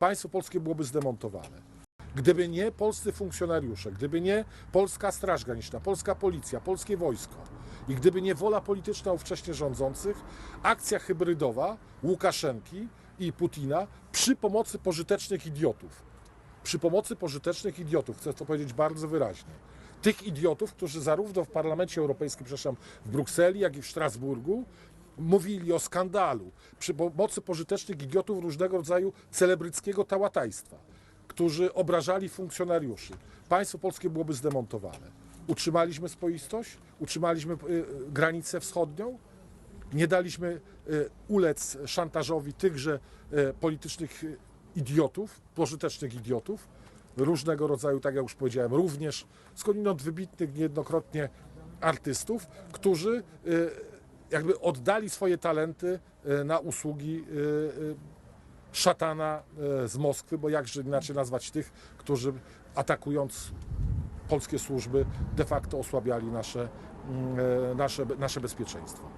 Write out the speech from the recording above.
państwo polskie byłoby zdemontowane. Gdyby nie polscy funkcjonariusze, gdyby nie polska Straż Graniczna, polska policja, polskie wojsko i gdyby nie wola polityczna ówcześnie rządzących, akcja hybrydowa Łukaszenki i Putina przy pomocy pożytecznych idiotów, przy pomocy pożytecznych idiotów, chcę to powiedzieć bardzo wyraźnie, tych idiotów, którzy zarówno w Parlamencie Europejskim, przepraszam, w Brukseli, jak i w Strasburgu mówili o skandalu, przy pomocy pożytecznych idiotów różnego rodzaju celebryckiego tałatajstwa, którzy obrażali funkcjonariuszy, państwo polskie byłoby zdemontowane. Utrzymaliśmy swoistość, utrzymaliśmy y, granicę wschodnią, nie daliśmy y, ulec szantażowi tychże y, politycznych y, idiotów, pożytecznych idiotów, różnego rodzaju, tak jak już powiedziałem, również skądinąd wybitnych niejednokrotnie artystów, którzy y, jakby oddali swoje talenty y, na usługi y, y, szatana z Moskwy, bo jakże inaczej nazwać tych, którzy atakując polskie służby de facto osłabiali nasze, mm, e, nasze, nasze bezpieczeństwo.